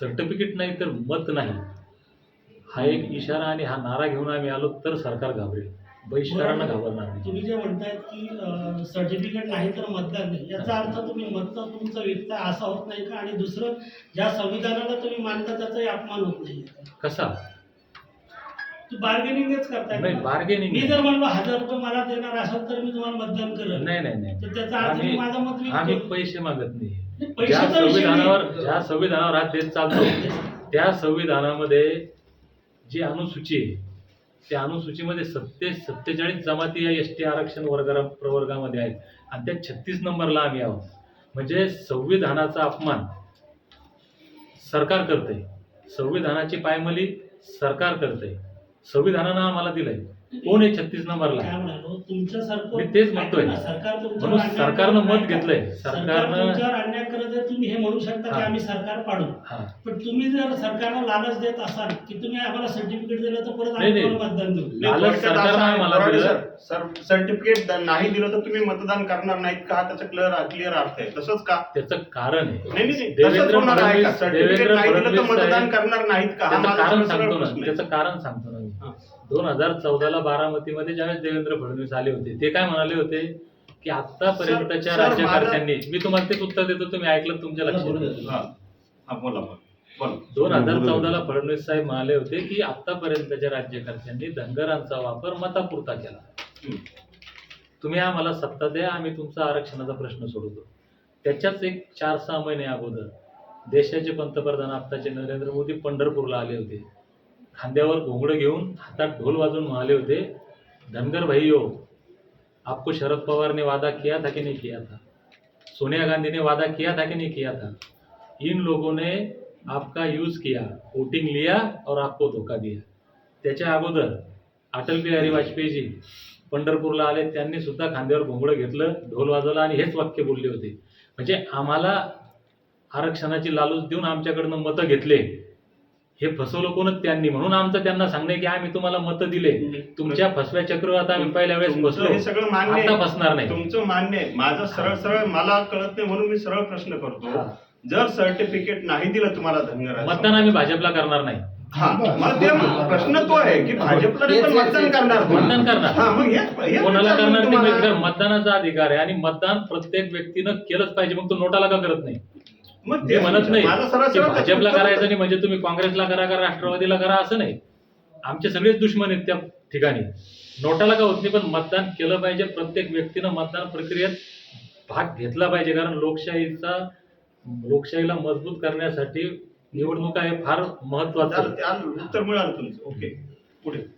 Certificate नाही तर मत नाही. हा एक इशारा आणि हा नारा घेऊन आम्ही आलो तर सरकार घाबरेल. बहिष्कारानं घाबरणार नाही. तुम्ही जे म्हणतायत की सर्टिफिकेट नाही तर मतदान नाही. याचा अर्थ तुम्ही मत तुमचं व्यक्त असा होत नाही का? आणि दुसरं ज्या संविधानाला तुम्ही मानता त्याचाही अपमान होत नाही. कसा? बार्गेनिंगच करताय नाही? बार्गेनिंग मी जर म्हणलो हजार रुपये मला देणार असाल तर मी तुम्हाला मतदान करेन नाही. नाही नाही तर त्याचा अर्थ मी आम्ही माझं मत. आम्ही पैसे मागत नाही. ज्या पैशाचा विषय संविधानावर नाही. ज्या संविधानावर हा देश चालतो त्या संविधानामध्ये जी अनुसूची आहे त्या अनुसूचीमध्ये सत्ते सत्तेचाळीस जमाती या एस टी आरक्षण वर्ग प्रवर्गामध्ये आहेत. आणि त्या छत्तीस नंबरला आम्ही आहोत. म्हणजे संविधानाचा अपमान सरकार करते संविधानाची पायमली सरकार करते संविधानानं आम्हाला दिलंय. कोण आहे छत्तीस नंबरला? तुमच्यासारखं मी तेच म्हणतोय. सरकार तुमच्यावर म्हणून अन्याय सरकारनं करत मत. घेतलंय. सरकार सरकारनं तुमच्यावर अन्याय करत आहे तुम्ही हे म्हणू शकता की हा. आम्ही सरकार पाडू. हा. पण तुम्ही जर सरकारला लालच देत असाल की तुम्ही आम्हाला सर्टिफिकेट दिलं तर परत नाही, आम्ही नाही. तुम्हाला मतदान देऊ? लालच थोडक्यात सरकारनं असं आहे, आम्हाला बोराडे दिलं. सर सर सर्टिफिकेट नाही दिलं तर तुम्ही मतदान करणार नाहीत का? त्याचं क्लिअर क्लिअर अर्थ आहे. तसंच का? त्याचं कारण आहे. नाही नाही तसंच देवेंद्र होणार आहे का? फडणवीस सर्टिफिकेट देवेंद्र नाही दिलं तर फडणवीस मतदान साहेब- करणार नाहीत का? हा त्याचं माझा कारण सांगतो ना. प्रश्न आहे. त्याचं कारण सांगतो ना. हा. दोन हजार चौदाला बारामतीमध्ये ज्यावेळेस देवेंद्र फडणवीस आले होते ते काय म्हणाले होते? की आतापर्यंतच्या राज्यकर्त्यांनी मी तुम्हाला तेच उत्तर देतो तुम्ही ऐकलं तुमच्या लक्षात. हा. हा, बोला दोन हजार चौदाला फडणवीस साहेब म्हणाले होते की आतापर्यंतच्या राज्यकर्त्यांनी धनगरांचा वापर मतापुरता केला. तुम्ही आम्हाला सत्ता द्या आम्ही तुमचा आरक्षणाचा प्रश्न सोडवतो. त्याच्याच एक चार सहा महिने अगोदर देशाचे पंतप्रधान आत्ताचे नरेंद्र मोदी पंढरपूरला आले होते. खांद्यावर घोंगडं घेऊन हातात ढोल वाजवून म्हणाले होते धनगर भाईयो आपको शरद पवार ने वादा किया था कि नहीं किया था? सोनिया गांधी ने वादा किया था कि नहीं किया था? इन लोगों ने आपका यूज किया वोटिंग लिया और आपको धोका दिया. त्याच्या अगोदर अटल बिहारी वाजपेयीजी पंढरपूरला आले त्यांनी सुद्धा खांद्यावर घोंगडं घेतलं ढोल वाजवला आणि हेच वाक्य बोलले होते. म्हणजे आम्हाला आरक्षणाची लालूच देऊन आमच्याकडनं मतं घेतले. हे फसवलं कोणच त्यांनी? म्हणून आमचं त्यांना सांगणं की आम्ही तुम्हाला मतं दिले. तुमच्या फसव्या चक्रवात आम्ही पहिल्या वेळेस बसलो. हे सगळं मान्य आता आहे. फसणार नाही. तुमचं मान्य आहे. माझं सरळ सरळ मला कळत नाही म्हणून मी सरळ प्रश्न हा. करतो जर सर्टिफिकेट नाही दिलं तुम्हाला धनगराचं मतदान आम्ही भाजपला करणार नाही. हा. मला ते प्रश्न तो आहे की भाजपला नाही पण मतदान करणार. मतदान करणार. हा मग हेच- हेच कोणाला विचारलं करणार तुम्हाला. का? मतदानाचा अधिकार आहे आणि मतदान प्रत्येक व्यक्तीनं केलंच पाहिजे. मग तो नोटाला का करत नाही? मग तेच म्हणत नाही. की सरळ भाजपला करायचं नाही म्हणजे तुम्ही काँग्रेसला करा का राष्ट्रवादीला करा असं नाही. आमचे सगळेच दुश्मन आहेत त्या ठिकाणी. नोटाला का होत नाही पण मतदान केलं पाहिजे. प्रत्येक व्यक्तीनं मतदान प्रक्रियेत भाग घेतला पाहिजे कारण लोकशाहीचा लोकशाहीला मजबूत करण्यासाठी निवडणुका हे फार महत्वाचं. ते उत्तर मिळालं तुमचं. ओके. पुढे.